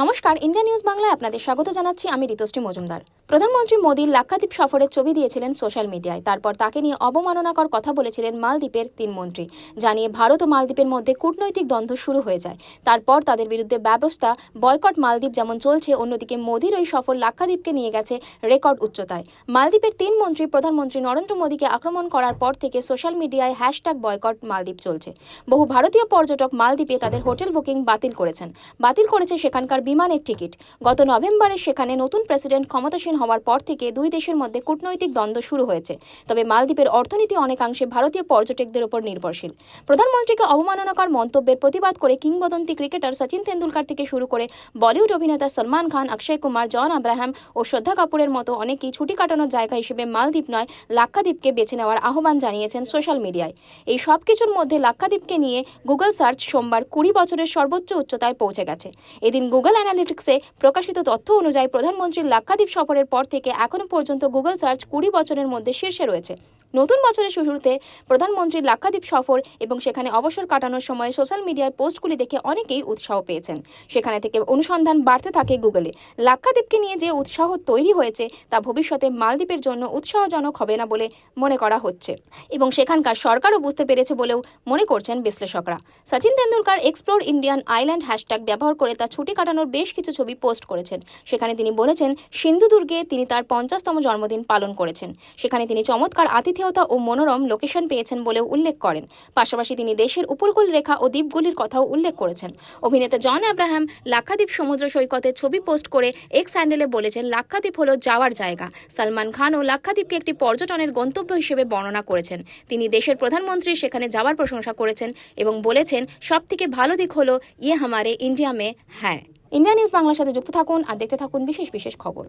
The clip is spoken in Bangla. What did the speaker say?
নমস্কার, ইন্ডিয়া নিউজ বাংলায় আপনাদের স্বাগত জানাচ্ছি। আমি ঋতুশ্রী মজুমদার। প্রধানমন্ত্রী মোদী লাক্ষাদ্বীপ সফরের ছবি দিয়েছিলেন সোশ্যাল মিডিয়ায়। তারপর তাকে নিয়ে অবমাননাকর কথা বলেছিলেন মালদ্বীপের তিন মন্ত্রী। জানিয়ে ভারত ও মালদ্বীপের মধ্যে কূটনৈতিক দ্বন্দ্ব শুরু হয়ে যায়। তারপর তাদের বিরুদ্ধে ব্যবস্থা, বয়কট মালদ্বীপ যেমন চলছে, অন্যদিকে মোদীর ওই সফর লাক্ষাদ্বীপকে নিয়ে গেছে রেকর্ড উচ্চতায়। মালদ্বীপের তিন মন্ত্রী প্রধানমন্ত্রী নরেন্দ্র মোদীকে আক্রমণ করার পর থেকে সোশ্যাল মিডিয়ায় হ্যাশট্যাগ বয়কট মালদ্বীপ চলছে। বহু ভারতীয় পর্যটক মালদ্বীপে তাদের হোটেল বুকিং বাতিল করেছেন। বাতিল করেছে সেখানকার বিমানের টিকিট। গত নভেম্বরে সেখানে নতুন প্রেসিডেন্ট ক্ষমতাসীন হওয়ার পর থেকে দুই দেশের মধ্যে কূটনৈতিক দ্বন্দ্ব শুরু হয়েছে। তবে মালদ্বীপের অর্থনীতি অনেকাংশে ভারতীয় পর্যটকদের উপর নির্ভরশীল। প্রধানমন্ত্রীকে অবমাননাকর মন্তব্যের প্রতিবাদ করে কিংবদন্তি ক্রিকেটার সচিন তেন্ডুলকার থেকে শুরু করে বলিউড অভিনেতা সলমান খান, অক্ষয় কুমার, জন আব্রাহাম ও শ্রদ্ধা কাপুরের মতো অনেকেই ছুটি কাটানোর জায়গা হিসেবে মালদ্বীপ নয়, লাক্ষাদ্বীপকে বেছে নেওয়ার আহ্বান জানিয়েছেন সোশ্যাল মিডিয়ায়। এই সব কিছুর মধ্যে লাক্ষাদ্বীপকে নিয়ে গুগল সার্চ সোমবার কুড়ি বছরের সর্বোচ্চ উচ্চতায় পৌঁছে গেছে। এদিন গুগল অ্যানালিটিক্সে প্রকাশিত তথ্য অনুযায়ী প্রধানমন্ত্রীর লাক্ষাদ্বীপ সফরের পর থেকে এখনও পর্যন্ত গুগল সার্চ কুড়ি বছরের মধ্যে শীর্ষে রয়েছে। নতুন বছরের শুরুতে প্রধানমন্ত্রীর লাক্ষাদ্বীপ সফর এবং সেখানে অবসর কাটানোর সময় সোশ্যাল মিডিয়ায় পোস্টগুলি দেখে অনেকেই উৎসাহ পেয়েছেন। সেখানে থেকে অনুসন্ধান বাড়তে থাকে গুগলে। লাক্ষাদ্বীপকে নিয়ে যে উৎসাহ তৈরি হয়েছে, তা ভবিষ্যতে মালদ্বীপের জন্য উৎসাহজনক হবে না বলে মনে করা হচ্ছে। এবং সেখানকার সরকারও বুঝতে পেরেছে বলেও মনে করছেন বিশ্লেষকরা। Sachin Tendulkar explore Indian island hashtag ব্যবহার করে তার ছুটি কাটানোর বেশ কিছু ছবি পোস্ট করেছেন। সেখানে তিনি বলেছেন সিন্ধুদুর্গে তিনি তার পঞ্চাশতম জন্মদিন পালন করেছেন। সেখানে তিনি চমৎকার আতিথেয়তা ও মনোরম লোকেশন পেয়েছেন বলেও উল্লেখ করেন। পাশাপাশি তিনি দেশের উপকূল রেখা ও দ্বীপগুলির কথাও উল্লেখ করেছেন। অভিনেতা জন আব্রাহাম লাক্ষাদ্বীপ সমুদ্র সৈকতের ছবি পোস্ট করে এক্স স্যান্ডেলে বলেছেন, লাক্ষাদ্বীপ হলো যাওয়ার জায়গা। সালমান খানও লাক্ষাদ্বীপকে একটি পর্যটনের গন্তব্য হিসেবে বর্ণনা করেছেন। তিনি দেশের প্রধানমন্ত্রী, সেখানে যাওয়ার প্রশংসা করেছেন এবং বলেছেন সব থেকে ভালো দিক হলো ইয়ে হামারে ইন্ডিয়া মে হ্যাঁ ইন্ডিয়া নিউজ বাংলার সাথে যুক্ত থাকুন আর দেখতে থাকুন বিশেষ বিশেষ খবর।